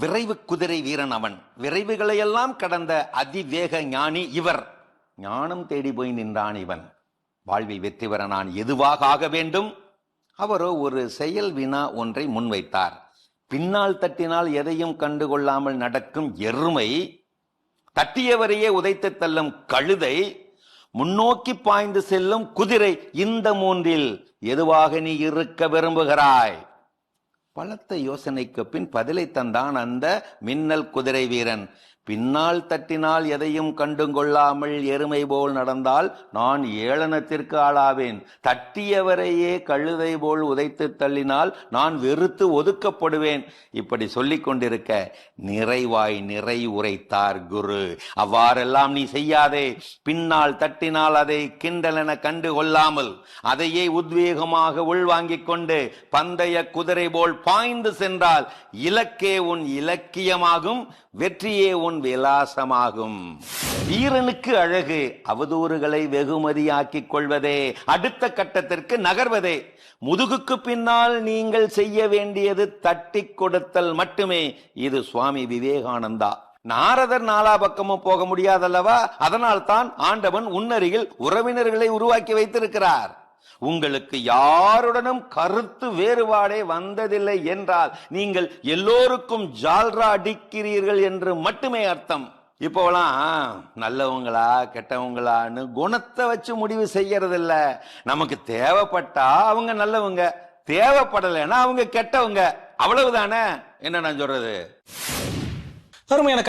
விரைவு குதிரை வீரன் அவன். விரைவுகளையெல்லாம் கடந்த அதிவேக ஞானி இவர். ஞானம் தேடி போய் நின்றான் இவன். வாழ்வில் வெற்றி பெற நான் எதுவாக ஆக வேண்டும்? அவரோ ஒரு செயல் வினா ஒன்றை முன்வைத்தார். பின்னால் தட்டினால் எதையும் கண்டுகொள்ளாமல் நடக்கும் எருமை தட்டியவரையே உதைத்து தள்ளும் கழுதை முன்னோக்கி பாய்ந்து செல்லும் குதிரை இந்த மூன்றில் எதுவாக நீ இருக்க விரும்புகிறாய்? பலத்த யோசனைக்கு பின் பதிலை தந்தான் அந்த மின்னல் குதிரை வீரன். பின்னால் தட்டினால் எதையும் கண்டுகொள்ளாமல் எருமை போல் நடந்தால் நான் ஏளனத்திற்கு ஆளாவேன். தட்டியவரையே கழுதை போல் உதைத்து தள்ளினால் நான் வெறுத்து ஒதுக்கப்படுவேன். இப்படி சொல்லிக் கொண்டிருக்க நிறைவாய் நிறை உரைத்தார் குரு. அவ்வாறெல்லாம் நீ செய்யாதே. பின்னால் தட்டினால் அதை கிண்டலென கண்டு கொள்ளாமல் அதையே உத்வேகமாக உள்வாங்கிக் கொண்டு பந்தய குதிரை போல் பாய்ந்து சென்றால் இலக்கே உன் இலக்கியமாகும் வெற்றியே உன் விலாசமாகும். வீரனுக்கு அழகு அவதூறுகளை வெகுமதியாக்கிக் கொள்வதே அடுத்த கட்டத்திற்கு நகர்வதே. முதுகுக்கு பின்னால் நீங்கள் செய்ய வேண்டியது தட்டி கொடுத்தல் மட்டுமே. இது சுவாமி விவேகானந்தா. நாரதர் நாலா பக்கமும் போக முடியாதல்லவா? அதனால் தான் ஆண்டவன் உன்னருகில் உறவினர்களை உருவாக்கி வைத்திருக்கிறார். உங்களுக்கு யாருடனும் கருத்து வேறுபாடே வந்ததில்லை என்றால் நீங்கள் எல்லோருக்கும் ஜால்ரா அடிக்கிறீர்கள் என்று மட்டுமே அர்த்தம். இப்போலாம் நல்லவங்களா கெட்டவங்களான்னு குணத்தை வச்சு முடிவு செய்யறதில்ல. நமக்கு தேவைப்பட்டா அவங்க நல்லவங்க தேவைப்படலைன்னா அவங்க கெட்டவங்க. அவ்வளவுதானே? என்ன நான் சொல்றது? அருமையான